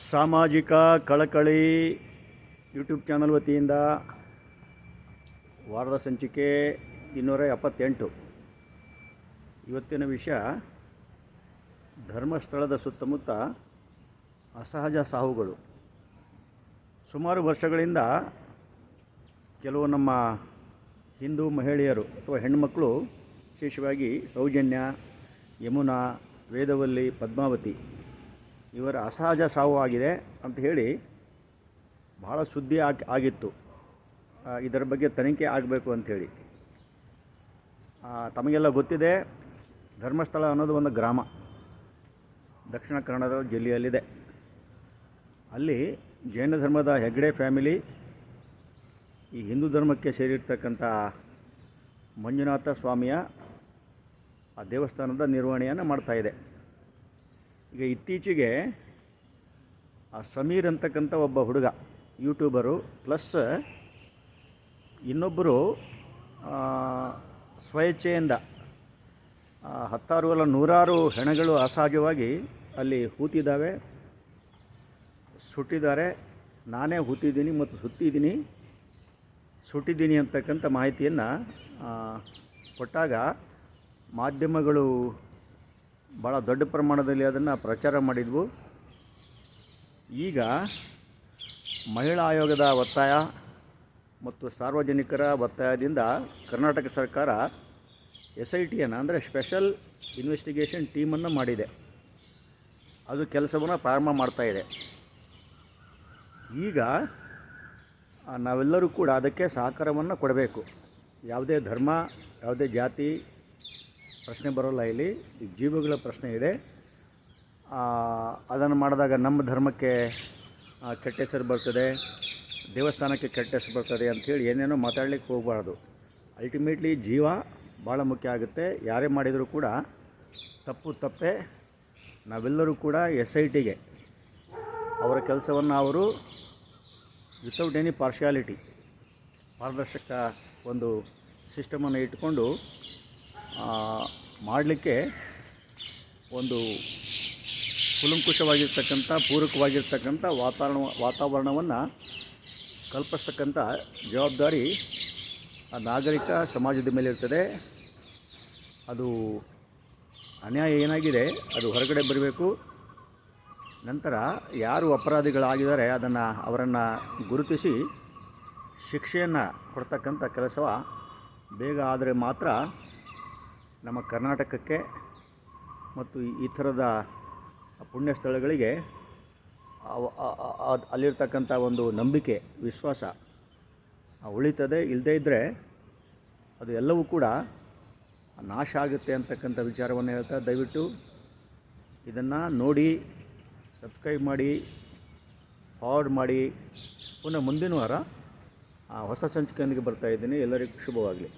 ಸಾಮಾಜಿಕ ಕಳಕಳಿ YouTube channel ವತಿಯಿಂದ ವಾರದ ಸಂಚಿಕೆ ಇನ್ನೂರ ಎಪ್ಪತ್ತೆಂಟು. ಇವತ್ತಿನ ವಿಷಯ, ಧರ್ಮಸ್ಥಳದ ಸುತ್ತಮುತ್ತ ಅಸಹಜ ಸಾವುಗಳು. ಸುಮಾರು ವರ್ಷಗಳಿಂದ ಕೆಲವು ನಮ್ಮ ಹಿಂದೂ ಮಹಿಳೆಯರು ಅಥವಾ ಹೆಣ್ಣುಮಕ್ಕಳು ವಿಶೇಷವಾಗಿ ಸೌಜನ್ಯ, ಯಮುನಾ, ವೇದವಲ್ಲಿ, ಪದ್ಮಾವತಿ ಇವರ ಅಸಹಜ ಸಾವು ಆಗಿದೆ ಅಂತ ಹೇಳಿ ಭಾಳ ಸುದ್ದಿ ಆಗಿ ಆಗಿತ್ತು. ಇದರ ಬಗ್ಗೆ ತನಿಖೆ ಆಗಬೇಕು ಅಂಥೇಳಿ ತಮಗೆಲ್ಲ ಗೊತ್ತಿದೆ, ಧರ್ಮಸ್ಥಳ ಅನ್ನೋದು ಒಂದು ಗ್ರಾಮ. ದಕ್ಷಿಣ ಕನ್ನಡದ ಜಿಲ್ಲೆಯಲ್ಲಿದೆ. ಅಲ್ಲಿ ಜೈನ ಧರ್ಮದ ಹೆಗ್ಡೆ ಫ್ಯಾಮಿಲಿ, ಈ ಹಿಂದೂ ಧರ್ಮಕ್ಕೆ ಸೇರಿರ್ತಕ್ಕಂಥ ಮಂಜುನಾಥ ಸ್ವಾಮಿಯ ಆ ದೇವಸ್ಥಾನದ ನಿರ್ವಹಣೆಯನ್ನು ಮಾಡ್ತಾಯಿದೆ ಈಗ ಇತ್ತೀಚೆಗೆ ಆ ಸಮೀರ್ ಅಂತಕ್ಕಂಥ ಒಬ್ಬ ಹುಡುಗ ಯೂಟ್ಯೂಬರು ಪ್ಲಸ್ ಇನ್ನೊಬ್ಬರು ಆ, ಹತ್ತಾರು ಅಲ್ಲ ನೂರಾರು ಹೆಣಗಳು ಅಸಹಜವಾಗಿ ಅಲ್ಲಿ ಹೂತಿದ್ದಾವೆ. ಸುಟ್ಟಿದ್ದಾರೆ. ನಾನೇ ಹೂತಿದ್ದೀನಿ ಮತ್ತು ಸುತ್ತಿದ್ದೀನಿ. ಸುಟ್ಟಿದ್ದೀನಿ ಅಂತಕ್ಕಂಥ ಮಾಹಿತಿಯನ್ನು ಕೊಟ್ಟಾಗ ಮಾಧ್ಯಮಗಳು ಭಾಳ ದೊಡ್ಡ ಪ್ರಮಾಣದಲ್ಲಿ ಅದನ್ನು ಪ್ರಚಾರ ಮಾಡಿದ್ವು. ಈಗ ಮಹಿಳಾ ಆಯೋಗದ ಒತ್ತಾಯ ಮತ್ತು ಸಾರ್ವಜನಿಕರ ಒತ್ತಾಯದಿಂದ ಕರ್ನಾಟಕ ಸರ್ಕಾರ ಎಸ್ ಐ ಟಿಯನ್ನು ಅಂದರೆ ಸ್ಪೆಷಲ್ ಇನ್ವೆಸ್ಟಿಗೇಷನ್ ಟೀಮನ್ನು ಮಾಡಿದೆ. ಅದು ಕೆಲಸವನ್ನು ಪ್ರಾರಂಭ ಮಾಡ್ತಾಯಿದೆ ಈಗ ನಾವೆಲ್ಲರೂ ಕೂಡ ಅದಕ್ಕೆ ಸಹಕಾರವನ್ನು ಕೊಡಬೇಕು. ಯಾವುದೇ ಧರ್ಮ, ಯಾವುದೇ ಜಾತಿ ಪ್ರಶ್ನೆ ಬರೋಲ್ಲ ಇಲ್ಲಿ. ಜೀವಗಳ ಪ್ರಶ್ನೆ ಇದೆ. ಅದನ್ನು ಮಾಡಿದಾಗ ನಮ್ಮ ಧರ್ಮಕ್ಕೆ ಕೆಟ್ಟ ಹೆಸರು ಬರ್ತದೆ, ದೇವಸ್ಥಾನಕ್ಕೆ ಕೆಟ್ಟ ಹೆಸರು ಬರ್ತದೆ ಅಂಥೇಳಿ ಏನೇನೋ ಮಾತಾಡ್ಲಿಕ್ಕೆ ಹೋಗಬಾರ್ದು. ಅಲ್ಟಿಮೇಟ್ಲಿ ಜೀವ ಭಾಳ ಮುಖ್ಯ ಆಗುತ್ತೆ. ಯಾರೇ ಮಾಡಿದರೂ ಕೂಡ ತಪ್ಪು ತಪ್ಪೆ ನಾವೆಲ್ಲರೂ ಕೂಡ ಎಸ್ ಐ ಟಿಗೆ ಅವರ ಕೆಲಸವನ್ನು ಅವರು ವಿತೌಟ್ ಎನಿ ಪಾರ್ಶಿಯಾಲಿಟಿ ಪಾರದರ್ಶಕ ಒಂದು ಸಿಸ್ಟಮನ್ನು ಇಟ್ಕೊಂಡು ಮಾಡಲಿಕ್ಕೆ ಒಂದು ಕುಲಂಕುಷವಾಗಿರ್ತಕ್ಕಂಥ, ಪೂರಕವಾಗಿರ್ತಕ್ಕಂಥ ವಾತಾವರಣ, ವಾತಾವರಣವನ್ನು ಕಲ್ಪಿಸ್ತಕ್ಕಂಥ ಜವಾಬ್ದಾರಿ ಆ ನಾಗರಿಕ ಸಮಾಜದ ಮೇಲೆ ಇರ್ತದೆ. ಅದು ಅನ್ಯಾಯ ಏನಾಗಿದೆ, ಅದು ಹೊರಗಡೆ ಬರಬೇಕು. ನಂತರ ಯಾರು ಅಪರಾಧಿಗಳಾಗಿದ್ದಾರೆ, ಅದನ್ನು ಅವರನ್ನು ಗುರುತಿಸಿ ಶಿಕ್ಷೆಯನ್ನು ಕೊಡ್ತಕ್ಕಂಥ ಕೆಲಸ ಬೇಗ ಆದರೆ ಮಾತ್ರ ನಮ್ಮ ಕರ್ನಾಟಕಕ್ಕೆ ಮತ್ತು ಈ ಥರದ ಪುಣ್ಯ ಸ್ಥಳಗಳಿಗೆ ಅಲ್ಲಿರ್ತಕ್ಕಂಥ ಒಂದು ನಂಬಿಕೆ, ವಿಶ್ವಾಸ ಉಳಿತದೆ. ಇಲ್ಲದೇ ಇದ್ದರೆ ಅದು ಎಲ್ಲವೂ ಕೂಡ ನಾಶ ಆಗುತ್ತೆ ಅಂತಕ್ಕಂಥ ವಿಚಾರವನ್ನು ಹೇಳ್ತಾ ದಯವಿಟ್ಟು ಇದನ್ನು ನೋಡಿ, ಸಬ್ಸ್ಕ್ರೈಬ್ ಮಾಡಿ, ಫಾರ್ವರ್ಡ್ ಮಾಡಿ. ಪುನಃ ಮುಂದಿನ ವಾರ ಹೊಸ ಸಂಚಿಕೆಯೊಂದಿಗೆ ಬರ್ತಾ ಇದ್ದೀನಿ. ಎಲ್ಲರಿಗೂ ಶುಭವಾಗಲಿ.